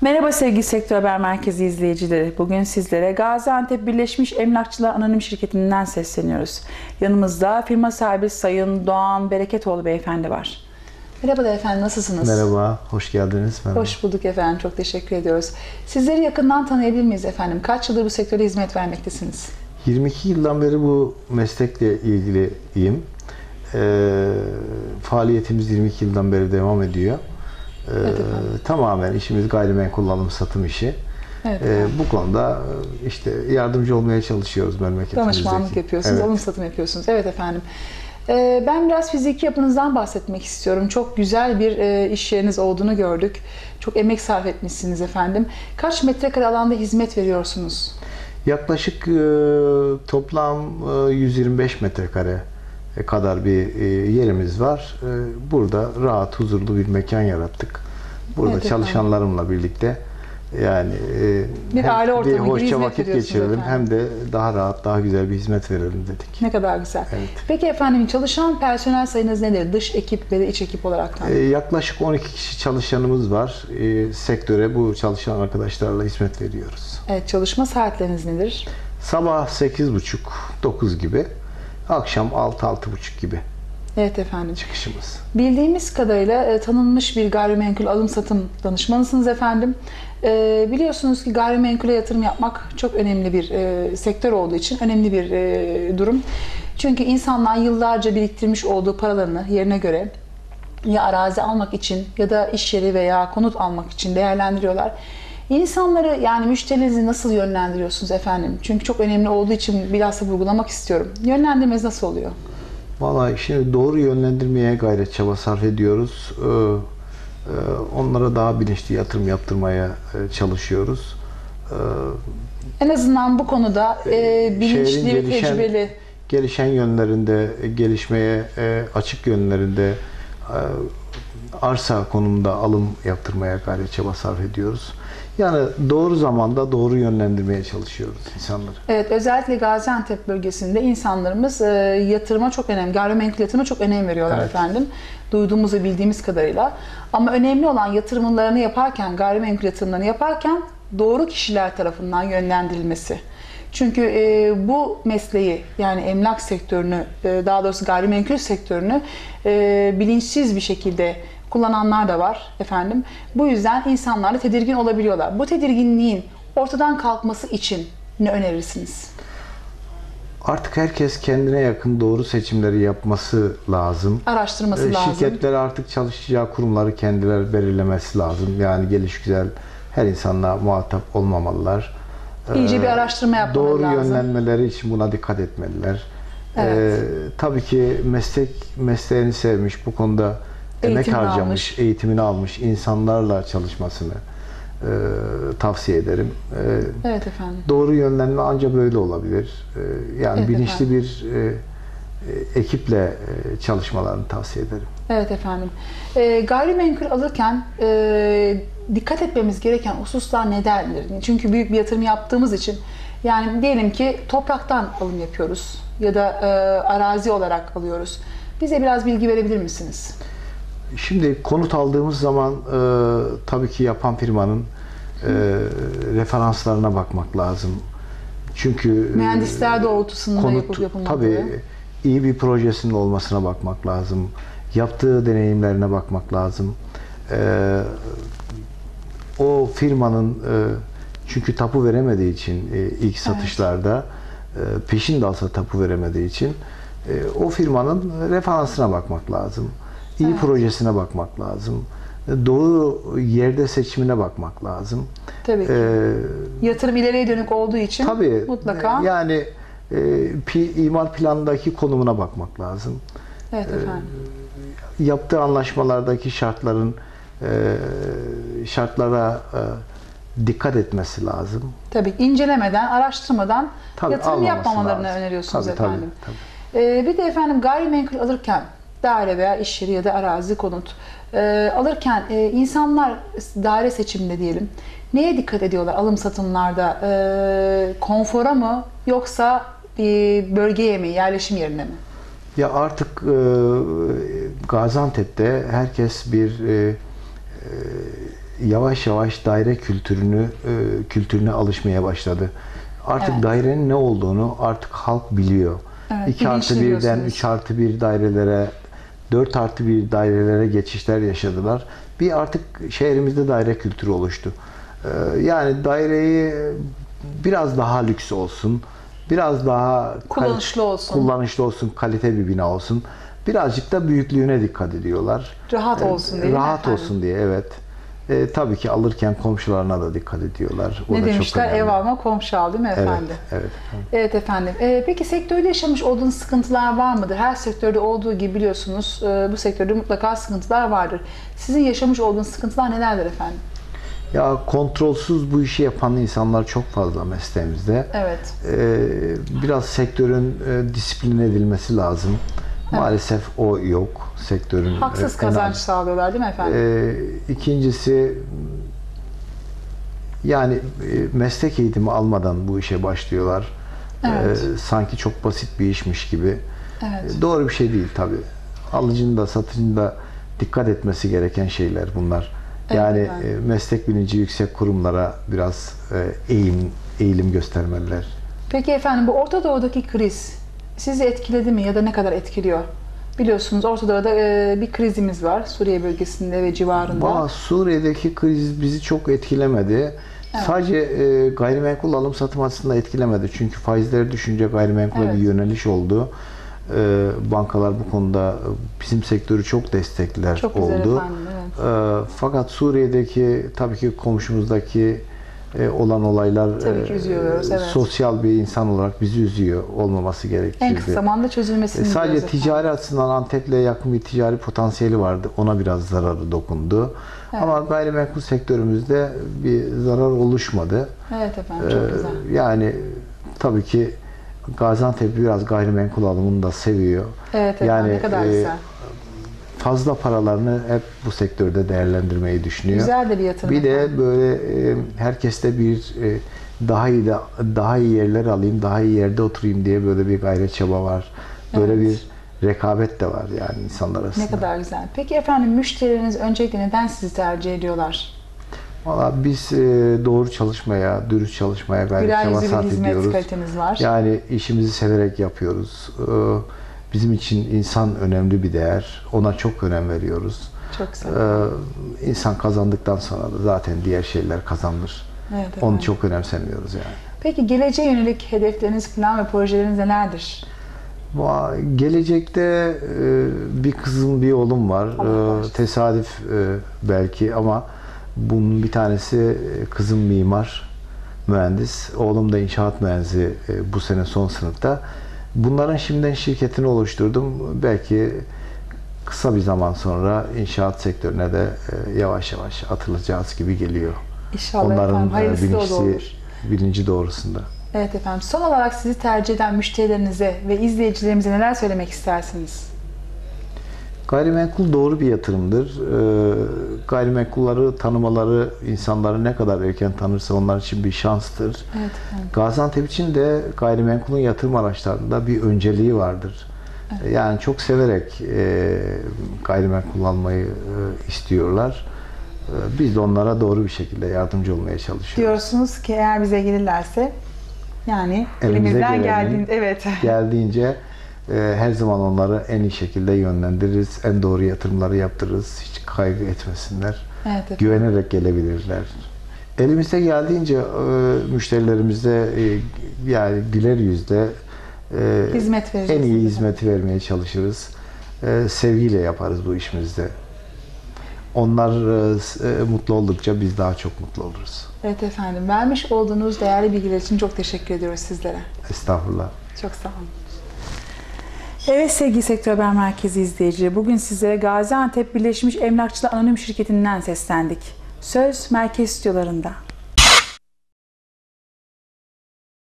Merhaba sevgili Sektör Haber Merkezi izleyicileri. Bugün sizlere Gaziantep Birleşmiş Emlakçılar Anonim Şirketi'nden sesleniyoruz. Yanımızda firma sahibi Sayın Doğan Bereketoğlu Beyefendi var. Merhaba efendim, nasılsınız? Merhaba, hoş geldiniz. Merhaba. Hoş bulduk efendim, çok teşekkür ediyoruz. Sizleri yakından tanıyabilir miyiz efendim? Kaç yıldır bu sektörde hizmet vermektesiniz? 22 yıldan beri bu meslekle ilgiliyim. Ee, faaliyetimiz 22 yıldan beri devam ediyor. Ee, Evet efendim. tamamen işimiz gayrimenkul alım satım işi. Evet. Ee, bu konuda işte yardımcı olmaya çalışıyoruz memleketimizdeki. Danışmanlık yapıyorsunuz, Evet. alım satım yapıyorsunuz. Evet efendim. Ee, Ben biraz fiziki yapınızdan bahsetmek istiyorum. Çok güzel bir e, iş yeriniz olduğunu gördük. Çok emek sarf etmişsiniz efendim. Kaç metrekare alanda hizmet veriyorsunuz? Yaklaşık e, toplam e, 125 metrekare kadar bir e, yerimiz var. E, Burada rahat, huzurlu bir mekan yarattık. Burada Evet efendim. çalışanlarımla birlikte yani e, Bir hem aile ortamı bir hoşça vakit geçirelim efendim. hem de daha rahat, daha güzel bir hizmet verelim dedik. Ne kadar güzel. Evet. Peki efendim çalışan personel sayınız nedir? Dış ekip ve de iç ekip olarak E, Yaklaşık 12 kişi çalışanımız var. E, Sektöre bu çalışan arkadaşlarla hizmet veriyoruz. Evet, çalışma saatleriniz nedir? Sabah 8.30-9 gibi, akşam 6-6.30 gibi Evet efendim. çıkışımız. Bildiğimiz kadarıyla e, tanınmış bir gayrimenkul alım satım danışmanısınız efendim. E, biliyorsunuz ki gayrimenkule yatırım yapmak çok önemli bir e, sektör olduğu için önemli bir e, durum. Çünkü insanlar yıllarca biriktirmiş olduğu paralarını yerine göre ya arazi almak için ya da iş yeri veya konut almak için değerlendiriyorlar. İnsanları yani müşterinizi nasıl yönlendiriyorsunuz efendim? Çünkü çok önemli olduğu için bilhassa vurgulamak istiyorum. Yönlendirmeniz nasıl oluyor? Vallahi şimdi doğru yönlendirmeye gayret çaba sarf ediyoruz. Ee, e, onlara daha bilinçli yatırım yaptırmaya e, çalışıyoruz. Ee, En azından bu konuda e, bilinçli Şehrin ve gelişen- tecrübeli gelişen yönlerinde, e, gelişmeye e, açık yönlerinde e, arsa konumunda alım yaptırmaya gayret çaba sarf ediyoruz. Yani doğru zamanda doğru yönlendirmeye çalışıyoruz insanları. Evet, özellikle Gaziantep bölgesinde insanlarımız e, yatırıma çok önem, gayrimenkul yatırıma çok önem veriyorlar Evet. efendim. Duyduğumuz ve bildiğimiz kadarıyla. Ama önemli olan yatırımlarını yaparken, gayrimenkul yatırımlarını yaparken doğru kişiler tarafından yönlendirilmesi. Çünkü e, bu mesleği yani emlak sektörünü, e, daha doğrusu gayrimenkul sektörünü e, bilinçsiz bir şekilde kullananlar da var efendim. Bu yüzden insanlar da tedirgin olabiliyorlar. Bu tedirginliğin ortadan kalkması için ne önerirsiniz? Artık herkes kendine yakın doğru seçimleri yapması lazım. Araştırması E, lazım. Şirketler artık çalışacağı kurumları kendileri belirlemesi lazım. Yani geliş güzel her insanla muhatap olmamalılar. İyice bir Ee, araştırma yapmaları Doğru lazım. yönlenmeleri için buna dikkat etmeliler. Evet. Ee, tabii ki meslek mesleğini sevmiş, bu konuda emek Eğitimini harcamış, almış. eğitimini almış insanlarla çalışmasını e, tavsiye ederim. Ee, Evet efendim. doğru yönlenme ancak böyle olabilir. Ee, yani Evet bilinçli efendim. bir e, e, ekiple e, çalışmalarını tavsiye ederim. Evet efendim. E, gayrimenkul alırken e, dikkat etmemiz gereken hususlar nelerdir? Çünkü büyük bir yatırım yaptığımız için yani diyelim ki topraktan alım yapıyoruz ya da e, arazi olarak alıyoruz. Bize biraz bilgi verebilir misiniz? Şimdi konut aldığımız zaman e, tabii ki yapan firmanın e, referanslarına bakmak lazım. Çünkü e, Mühendisler doğrultusunda yapıp yapılmadığı. tabii iyi bir projesinin olmasına bakmak lazım. Yaptığı deneyimlerine bakmak lazım. E, o firmanın e, çünkü tapu veremediği için e, ilk satışlarda e, peşin de alsa tapu veremediği için e, o firmanın referansına bakmak lazım. İyi Evet. projesine bakmak lazım. E, Doğru yerde seçimine bakmak lazım. Tabii ki. E, Yatırım ileriye dönük olduğu için tabii mutlaka. e, yani e, pi, imar planındaki konumuna bakmak lazım. evet efendim. Yaptığı anlaşmalardaki şartların e, şartlara e, dikkat etmesi lazım. Tabii incelemeden, araştırmadan Tabii, yatırım yapmamalarını lazım. öneriyorsunuz Tabii, tabii, efendim. tabii. Ee, bir de efendim gayrimenkul alırken daire veya iş yeri ya da arazi konut e, alırken e, insanlar daire seçiminde diyelim neye dikkat ediyorlar alım satımlarda? E, konfora mı yoksa bir bölgeye mi, yerleşim yerine mi? Ya artık e, Gaziantep'te herkes bir e, e, yavaş yavaş daire kültürünü e, kültürüne alışmaya başladı. Artık Evet. dairenin ne olduğunu artık halk biliyor. Evet, 2 artı bilinçli 1'den diyorsunuz. 3 artı 1 dairelere 4 artı 1 dairelere geçişler yaşadılar. Bir artık şehrimizde daire kültürü oluştu. Ee, Yani daireyi biraz daha lüks olsun, biraz daha Kullanışlı olsun. kullanışlı olsun, kalite bir bina olsun. Birazcık da büyüklüğüne dikkat ediyorlar. Rahat Ee, olsun diye. Rahat efendim? olsun diye evet. Ee, tabii ki alırken komşularına da dikkat ediyorlar. O Ne demişler? Ev alma komşu al değil mi Evet, efendim? evet. Evet efendim. Ee, peki sektörde yaşamış olduğunuz sıkıntılar var mıdır? Her sektörde olduğu gibi biliyorsunuz e, bu sektörde mutlaka sıkıntılar vardır. Sizin yaşamış olduğunuz sıkıntılar nelerdir efendim? Ya kontrolsüz bu işi yapan insanlar çok fazla mesleğimizde. Evet. Ee, biraz sektörün e, disiplin edilmesi lazım. Maalesef o yok sektörün. Haksız kazanç en- sağlıyorlar değil mi efendim? Ee, ikincisi yani e, meslek eğitimi almadan bu işe başlıyorlar. Evet. Ee, sanki çok basit bir işmiş gibi. evet. Ee, Doğru bir şey değil tabi. Alıcının da satıcının da dikkat etmesi gereken şeyler bunlar. Evet, Yani efendim. e, meslek bilinci yüksek kurumlara biraz e, eğim eğilim göstermeliler. Peki efendim bu Orta Doğu'daki kriz sizi etkiledi mi ya da ne kadar etkiliyor? Biliyorsunuz Orta Doğu'da e, bir krizimiz var Suriye bölgesinde ve civarında. Valla Suriye'deki kriz bizi çok etkilemedi. Sadece e, gayrimenkul alım satım açısından etkilemedi. Çünkü faizler düşünce gayrimenkule Evet. bir yöneliş oldu. E, bankalar bu konuda e, bizim sektörü çok destekler Çok güzel oldu. efendim, evet. E, fakat Suriye'deki tabii ki komşumuzdaki e, olan olaylar Tabii ki üzüyoruz, evet. sosyal bir insan olarak bizi üzüyor olmaması gerekirdi. En kısa zamanda çözülmesini E, Sadece diliyoruz efendim. ticari açısından Antep'le yakın bir ticari potansiyeli vardı. Ona biraz zararı dokundu. Ama gayrimenkul sektörümüzde bir zarar oluşmadı. Evet efendim çok Ee, güzel. Yani tabii ki Gaziantep biraz gayrimenkul alımını da seviyor. Evet efendim yani, ne kadar e, güzel. Fazla paralarını hep bu sektörde değerlendirmeyi düşünüyor. Güzel de bir yatırım. Bir de böyle e, herkeste bir e, daha iyi de daha iyi yerler alayım, daha iyi yerde oturayım diye böyle bir gayret çaba var. Böyle Evet. bir rekabet de var yani insanlar arasında. Ne kadar güzel. Peki efendim müşterileriniz öncelikle neden sizi tercih ediyorlar? Valla biz e, doğru çalışmaya, dürüst çalışmaya gayret Güler çaba yüzlü bir sarf hizmet ediyoruz. kaliteniz var. Yani işimizi severek yapıyoruz. Ee, Bizim için insan önemli bir değer. Ona çok önem veriyoruz. Çok güzel. Ee, İnsan kazandıktan sonra da zaten diğer şeyler kazanılır. Evet Onu çok önemsemiyoruz yani. Peki geleceğe yönelik hedefleriniz, plan ve projeleriniz nelerdir? Gelecekte e, bir kızım bir oğlum var. Allah bağışlasın. Tesadüf e, belki ama bunun bir tanesi e, kızım mimar, mühendis. Oğlum da inşaat mühendisi e, bu sene son sınıfta. Bunların şimdiden şirketini oluşturdum. Belki kısa bir zaman sonra inşaat sektörüne de e, yavaş yavaş atılacağız gibi geliyor. İnşallah Onların efendim. e, Hayırlısı olur. bilinçli, bilinci doğrusunda. Evet efendim. Son olarak sizi tercih eden müşterilerinize ve izleyicilerimize neler söylemek istersiniz? Gayrimenkul doğru bir yatırımdır. Ee, gayrimenkulları tanımaları insanları ne kadar erken tanırsa onlar için bir şanstır. Evet efendim. Gaziantep için de gayrimenkulun yatırım araçlarında bir önceliği vardır. Yani çok severek e, gayrimenkul almayı e, istiyorlar. E, biz de onlara doğru bir şekilde yardımcı olmaya çalışıyoruz. Diyorsunuz ki eğer bize gelirlerse yani Elimize elimizden geldiğinde evet. Geldiğince her zaman onları en iyi şekilde yönlendiririz. En doğru yatırımları yaptırırız. Hiç kaygı etmesinler. Evet efendim. güvenerek gelebilirler. Elimizde geldiğince e, müşterilerimize e, yani güler yüzle e, Hizmet en iyi hizmeti vermeye çalışırız. Sevgiyle yaparız bu işimizde. Onlar e, mutlu oldukça biz daha çok mutlu oluruz. Evet efendim. Vermiş olduğunuz değerli bilgiler için çok teşekkür ediyoruz sizlere. Estağfurullah. Çok sağ olun. Evet sevgili Sektör Haber Merkezi izleyicileri, bugün sizlere Gaziantep Birleşmiş Emlakçılar Anonim Şirketi'nden seslendik. Söz merkez stüdyolarında.